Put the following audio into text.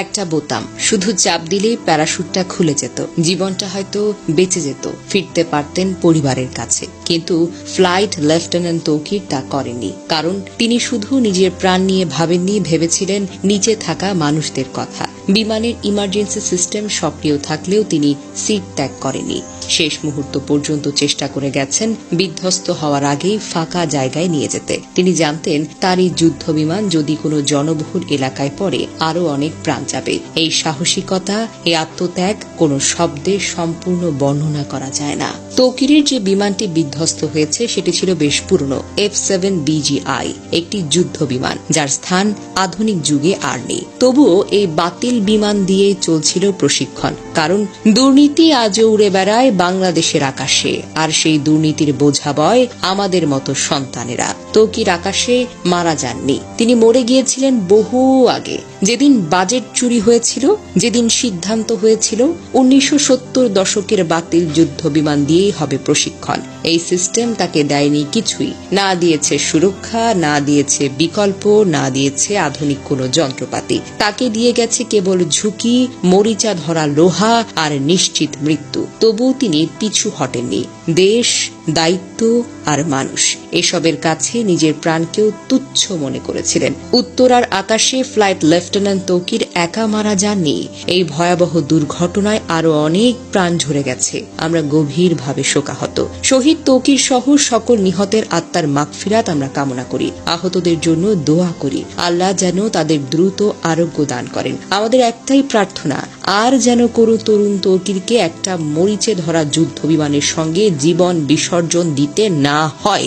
একটা বোতাম। শুধু চাপ দিলেই প্যারাশুটটা খুলে যেত। জীবনটা হয়তো বেঁচে যেত, ফিরতে পারতেন পরিবারের কাছে। কিন্তু ফ্লাইট লেফটেন্যান্ট তৌকির তা করেনি। কারণ তিনি শুধু নিজের প্রাণ নিয়ে ভাবেননি, ভেবেছিলেন নিচে থাকা মানুষদের কথা। বিমানের ইমার্জেন্সি সিস্টেম সক্রিয় থাকলেও তিনি সিট ত্যাগ করেনি। শেষ মুহূর্ত পর্যন্ত চেষ্টা করে গেছেন, বিধ্বস্ত হওয়ার আগেই ফাঁকা জায়গায় নিয়ে যেতে। তিনি জানতেন, তারই যুদ্ধ বিমান যদি কোনো জনবহুল এলাকায় পড়ে, আরও অনেক প্রাণ যাবে। এই সাহসিকতা, এই আত্মত্যাগ কোনো শব্দে সম্পূর্ণ বর্ণনা করা যায় না। তৌকিরের যে বিমানটি বিধ্বস্ত হয়েছে, সেটি ছিল বেশ পুরনো, এফ সেভেন বিজিআই একটি যুদ্ধ বিমান যার স্থান আধুনিক যুগে আর নেই। তবুও এই বাতিল বিমান দিয়েই চলছিল প্রশিক্ষণ, কারণ দুর্নীতি আজও উড়ে বেড়ায় বাংলাদেশের আকাশে, আর সেই দুর্নীতির বোঝা বয় আমাদের মতো সন্তানেরা। তৌকির আকাশে মারা যাননি। তিনি মরে গিয়েছিলেন বহু আগে। যেদিন বাজেট চুরি হয়েছিল, যেদিন সিদ্ধান্ত হয়েছিল, উনিশশো সত্তর দশকের বাতিল যুদ্ধ বিমান দিয়েই হবে প্রশিক্ষণ। এই সিস্টেম তাকে দেয়নি কিছুই। না দিয়েছে সুরক্ষা, না দিয়েছে বিকল্প, না দিয়েছে আধুনিক কোনো যন্ত্রপাতি। তাকে দিয়ে গেছে কেবল ঝুঁকি, মরিচা ধরা লোহা, আর নিশ্চিত মৃত্যু। তবুও তিনি পিছু হটেননি। দেশ, দায়িত্ব আর মানুষ, এসবের কাছে নিজের প্রাণকেও তুচ্ছ মনে করেছিলেন। উত্তরার আকাশে ফ্লাইট লেফটেন্যান্ট তৌকির একা মারা যাননি। এই ভয়াবহ দুর্ঘটনায় আরও অনেক প্রাণ ঝরে গেছে। আমরা গভীরভাবে শোকাহত। শহীদ তৌকির সহ সকল নিহতের আত্মার মাগফিরাত আমরা কামনা করি। আহতদের জন্য দোয়া করি। আল্লাহ যেন তাদের দ্রুত আরোগ্য দান করেন। আমাদের একটাই প্রার্থনা আর যেন কোনো তরুণ তৌকিরকে একটা মরিচে ধরা যুদ্ধ বিমানের সঙ্গে জীবন বিসর্জন দিতে না হয়।